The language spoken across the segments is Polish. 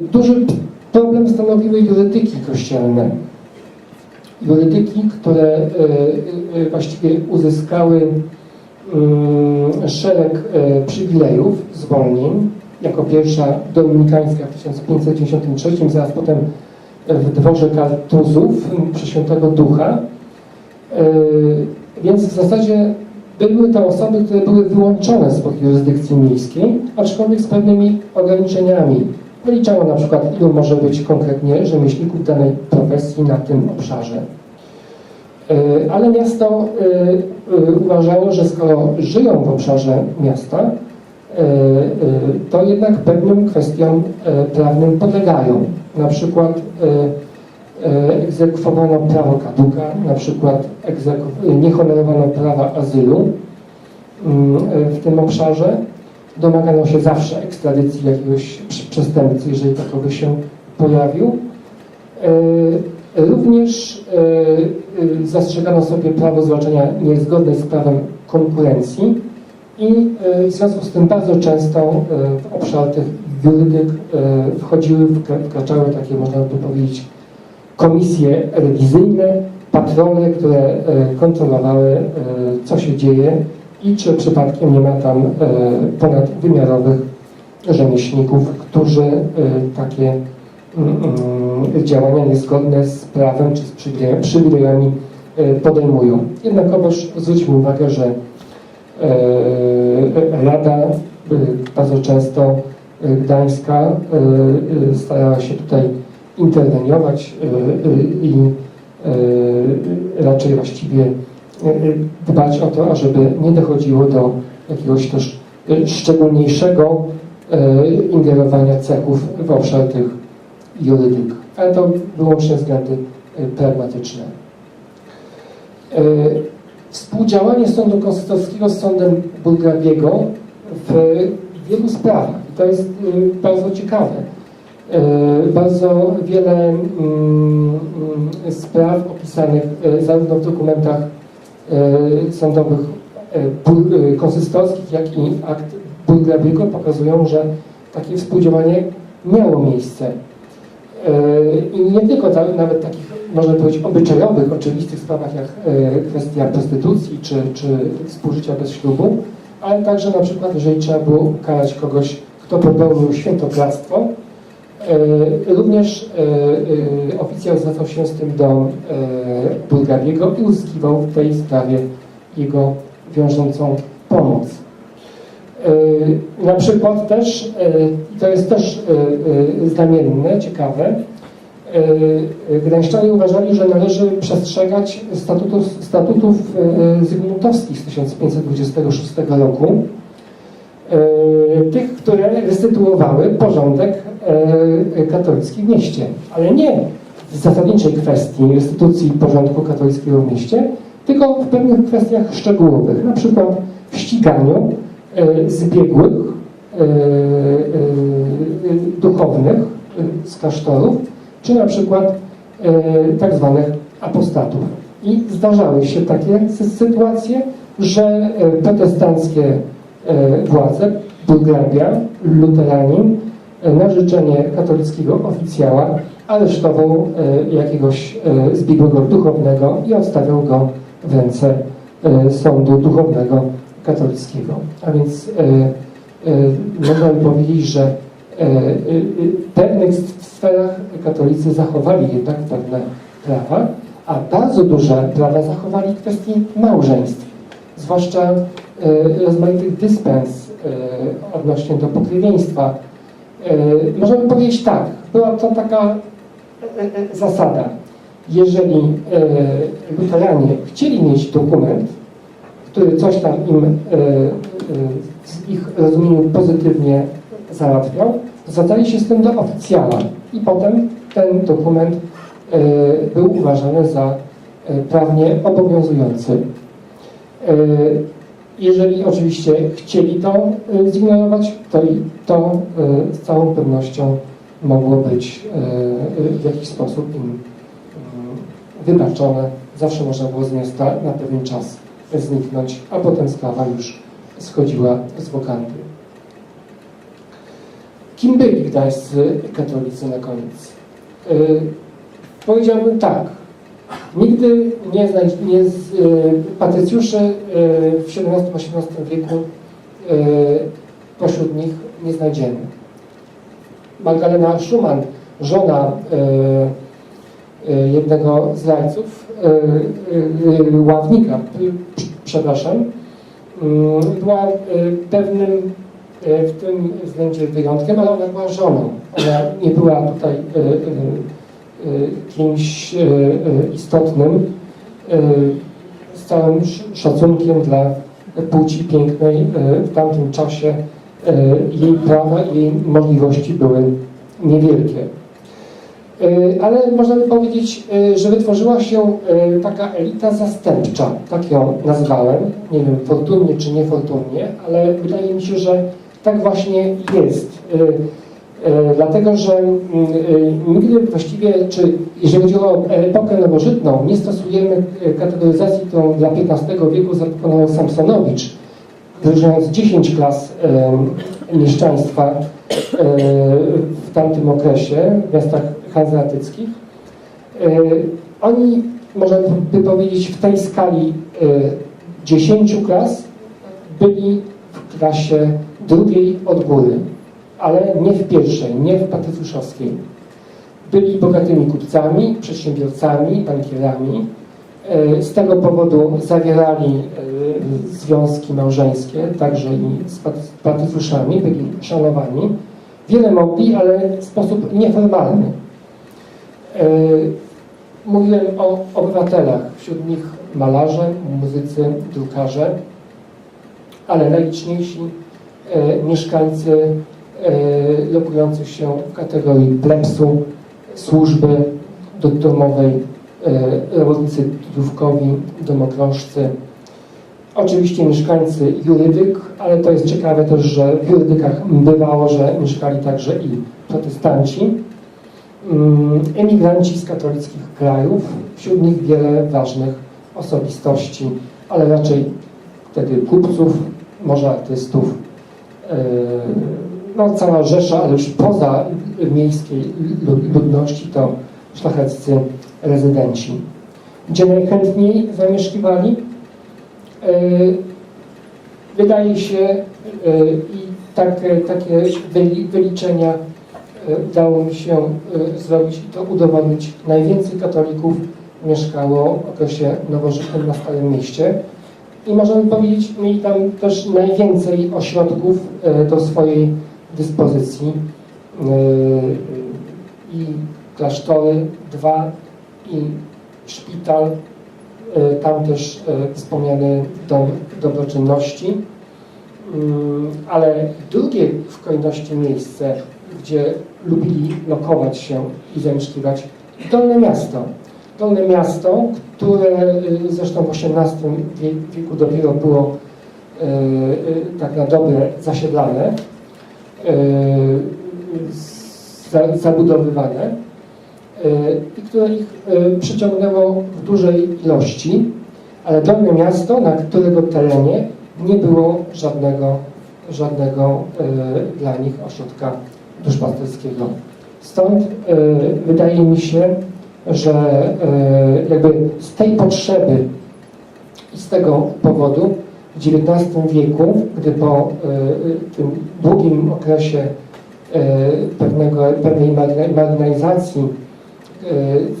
Duży problem stanowiły jurydyki kościelne. Jurydyki, które e, e, właściwie uzyskały mm, szereg e, przywilejów, zwolnień, jako pierwsza dominikańska w 1593, zaraz potem w dworze Kartuzów przy Świętego Ducha. E, Więc w zasadzie były to osoby, które były wyłączone spod jurysdykcji miejskiej, aczkolwiek z pewnymi ograniczeniami. Wyliczało na przykład, ilu może być konkretnie rzemieślników danej profesji na tym obszarze. E, Ale miasto e, e, uważało, że skoro żyją w obszarze miasta, to jednak pewnym kwestiom prawnym podlegają. Na przykład egzekwowano prawo kaduka, na przykład nie honorowano prawa azylu mm, w tym obszarze. Domagano się zawsze ekstradycji jakiegoś przestępcy, jeżeli takowy się pojawił. E, Również e, e, zastrzegano sobie prawo zwalczania niezgodnej z prawem konkurencji i w związku z tym bardzo często w obszar tych jurydyk e, wchodziły, wkra- wkraczały takie, można by powiedzieć, komisje rewizyjne, patrole, które kontrolowały, co się dzieje i czy przypadkiem nie ma tam e, ponadwymiarowych rzemieślników, którzy e, takie mm, mm, działania niezgodne z prawem czy z przywile- przywilejami e, podejmują. Jednakowoż zwróćmy uwagę, że Rada bardzo często Gdańska starała się tutaj interweniować i raczej właściwie dbać o to, ażeby nie dochodziło do jakiegoś też e, szczególniejszego e, ingerowania cechów w obszar tych jurydyk, ale to wyłącznie względy pragmatyczne. Współdziałanie Sądu Konstytucyjnego z Sądem Bulgariego w wielu sprawach. To jest y, bardzo ciekawe. Y, Bardzo wiele mm, mm, spraw opisanych y, zarówno w dokumentach y, sądowych y, bul- y, konsystorskich, jak i akt Bulgariego pokazują, że takie współdziałanie miało miejsce. E, I nie tylko nawet takich, można powiedzieć, obyczajowych, oczywistych sprawach, jak e, kwestia prostytucji czy, czy współżycia bez ślubu, ale także na przykład, jeżeli trzeba było ukarać kogoś, kto popełnił świętokradztwo, e, również e, e, oficjał zwracał się z tym do e, Bulgariego i uzyskiwał w tej sprawie jego wiążącą pomoc. E, Na przykład też, e, to jest też e, e, znamienne, ciekawe, e, Gdańszczanie uważali, że należy przestrzegać statutów, statutów e, zygmuntowskich z 1526 roku, e, tych, które restytuowały porządek e, katolicki w mieście, ale nie w zasadniczej kwestii restytucji porządku katolickiego w mieście, tylko w pewnych kwestiach szczegółowych, na przykład w ściganiu e, zbiegłych e, e, duchownych e, z klasztorów, czy na przykład e, tak zwanych apostatów. I zdarzały się takie sy- sytuacje, że e, protestanckie e, władze, Bulgaria, luteranin, e, na życzenie katolickiego oficjała aresztował e, jakiegoś e, zbiegłego duchownego i odstawiał go w ręce e, sądu duchownego katolickiego. A więc e, e, można by powiedzieć, że e, e, w pewnych sferach katolicy zachowali jednak pewne prawa, a bardzo duże prawa zachowali w kwestii małżeństw, zwłaszcza e, rozmaitych dyspens e, odnośnie do pokrewieństwa. E, Możemy powiedzieć tak, była to taka e, e, zasada. Jeżeli e, luteranie chcieli mieć dokument, który coś tam im e, e, w ich rozumieniu pozytywnie załatwiał, zwracali się z tym do oficjala i potem ten dokument e, był uważany za e, prawnie obowiązujący. Jeżeli oczywiście chcieli to e, zignorować, to to e, z całą pewnością mogło być e, w jakiś sposób im wybaczone. Zawsze można było z miasta na pewien czas zniknąć, a potem sprawa już schodziła z wokandy. Kim byli gdańscy katolicy na koniec? Y, Powiedziałbym tak. Nigdy nie, nie z, patrycjuszy y, w XVII-XVIII wieku y, pośród nich nie znajdziemy. Magdalena Schumann, żona jednego z rajców, ławnika, przepraszam, y, była pewnym w tym względzie wyjątkiem, ale ona była żoną. Ona nie była tutaj kimś y, y, istotnym, y, z całym sz- szacunkiem dla płci pięknej y, w tamtym czasie y, jej prawa i jej możliwości były niewielkie. Y, Ale można by powiedzieć, y, że wytworzyła się y, taka elita zastępcza, tak ją nazwałem, nie wiem fortunnie czy niefortunnie, ale wydaje mi się, że tak właśnie jest. Y, Dlatego, że mm, y, nigdy właściwie, czy jeżeli chodzi o epokę nowożytną, nie stosujemy kategoryzacji, którą dla XV wieku zaproponował Samsonowicz, wyróżniając 10 klas mieszczaństwa y, w tamtym okresie w miastach hanzeatyckich. Oni, można by powiedzieć, w tej skali y, 10 klas byli w klasie drugiej od góry, ale nie w pierwszej, nie w patrycjuszowskiej. Byli bogatymi kupcami, przedsiębiorcami, bankierami. E, Z tego powodu zawierali e, związki małżeńskie, także i z pat- patrycjuszami, byli szanowani. Wiele mogli, ale w sposób nieformalny. E, Mówiłem o obywatelach, wśród nich malarze, muzycy, drukarze, ale najliczniejsi mieszkańcy lokujących się w kategorii plebsu, służby domowej, e, robotnicy trudówkowi, domokrążcy. Oczywiście mieszkańcy jurydyk, ale to jest ciekawe też, że w jurydykach bywało, że mieszkali także i protestanci. Mm, Emigranci z katolickich krajów, wśród nich wiele ważnych osobistości, ale raczej wtedy kupców, może artystów, e, no cała rzesza, ale już poza miejskiej lu- ludności to szlacheccy rezydenci. Gdzie najchętniej zamieszkiwali? E, Wydaje się e, i takie, takie wyli- wyliczenia e, udało mi się zrobić i to udowodnić. Najwięcej katolików mieszkało w okresie nowożytnym na Starym Mieście i możemy powiedzieć, mieli tam też najwięcej ośrodków do swojej dyspozycji E, i klasztory, dwa i szpital, e, tam też e, wspomniany dom dobroczynności, Mm, ale drugie w kolejności miejsce, gdzie lubili lokować się i zamieszkiwać, Dolne Miasto. Dolne Miasto, które zresztą w XVIII wie- wieku dopiero było tak na dobre zasiedlane, za- zabudowywane y, i które ich y, przyciągnęło w dużej ilości, ale Dolne Miasto, na którego terenie nie było żadnego, żadnego dla nich ośrodka duszpasterskiego. Stąd wydaje mi się, że jakby z tej potrzeby i z tego powodu w XIX wieku, gdy po y, tym długim okresie y, pewnego, pewnej margina- marginalizacji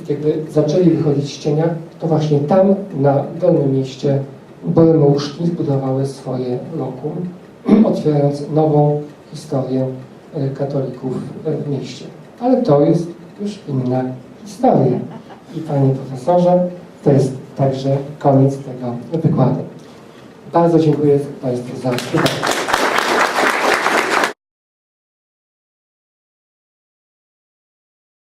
jakby zaczęli wychodzić z cienia, to właśnie tam na Dolnym Mieście Borymouszki zbudowały swoje lokum, otwierając nową historię katolików w mieście. Ale to jest już inna historia. I panie profesorze, to jest także koniec tego wykładu. Bardzo dziękuję Państwu za uwagę.